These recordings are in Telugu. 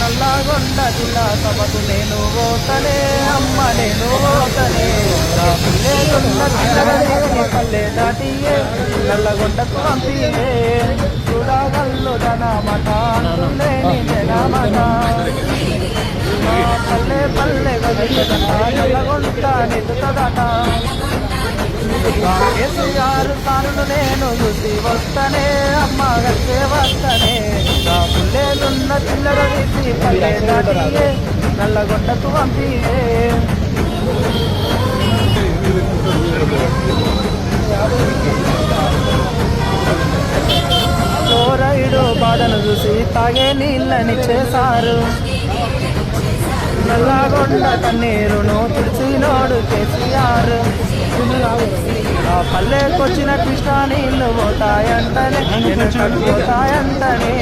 నల్లగొండ జిల్లా సభకు నేను ఓతనే అమ్మ నేను ఓతనే పల్లె దాటియే నల్లగొండకు పంపియే చూడగల్లు ధన మట నేను జనమట పల్లె పల్లె నల్లగొండ నిదుతదట కేసీఆర్ తాను నేను చూసి వస్తనే అమ్మ కలిసే వస్తనే. నా పుల్లేలున్న పిల్లలు తీసి పల్లె దాటియే నల్లగొండకు పంపియే. చోరైడు బాధను చూసి తాగే నీళ్ళని చేశారు. నల్లగొండ కన్నీరును తుడిచినోడు కేసీఆర్. పల్లెకొచ్చిన కృష్ణా నీళ్ళు పోతాయంటనే పోతాయంటనే.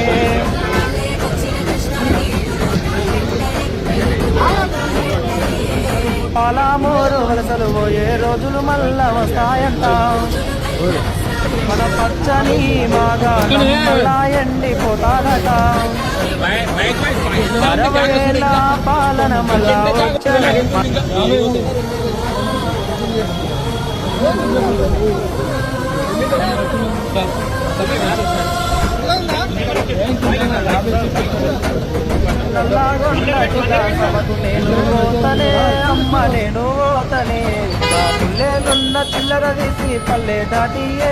పాలామూరు వలసలు పోయే రోజులు మళ్ళా వస్తాయంట. మన పచ్చని మాగా ఎండిపోతాడట అమ్మ నేను పోతనే పిల్లలున్న చిల్లర తీసి పల్లె దాటియే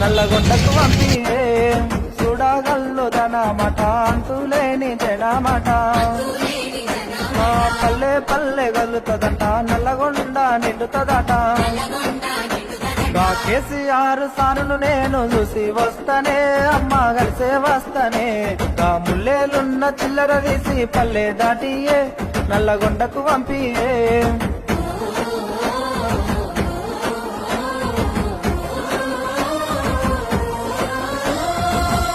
నల్లగొండకు పంపియే. పల్లె పల్లె గలుతదట నల్లగొండ నిండుతదట. కేసీఆర్ సానును నేను చూసి వస్తానే అమ్మ కలిసే వస్తానే. గా ముల్లేలున్న చిల్లర తీసి పల్లె దాటియే నల్లగొండకు పంపియే.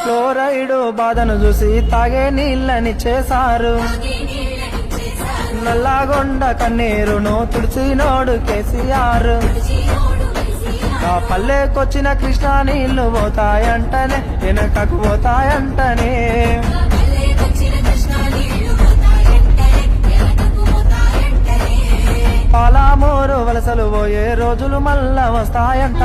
క్లోరైడు బాధను చూసి తాగే నీళ్ళని చేశారు. నల్లగొండ కన్నీరును తుడిచినోడు కేసీఆర్. ఆ పల్లెకొచ్చిన కృష్ణా నీళ్ళు పోతాయంటనే వెనకకు పోతాయంటనే. పాలామూరు వలసలు పోయే రోజులు మళ్ళా వస్తాయంట.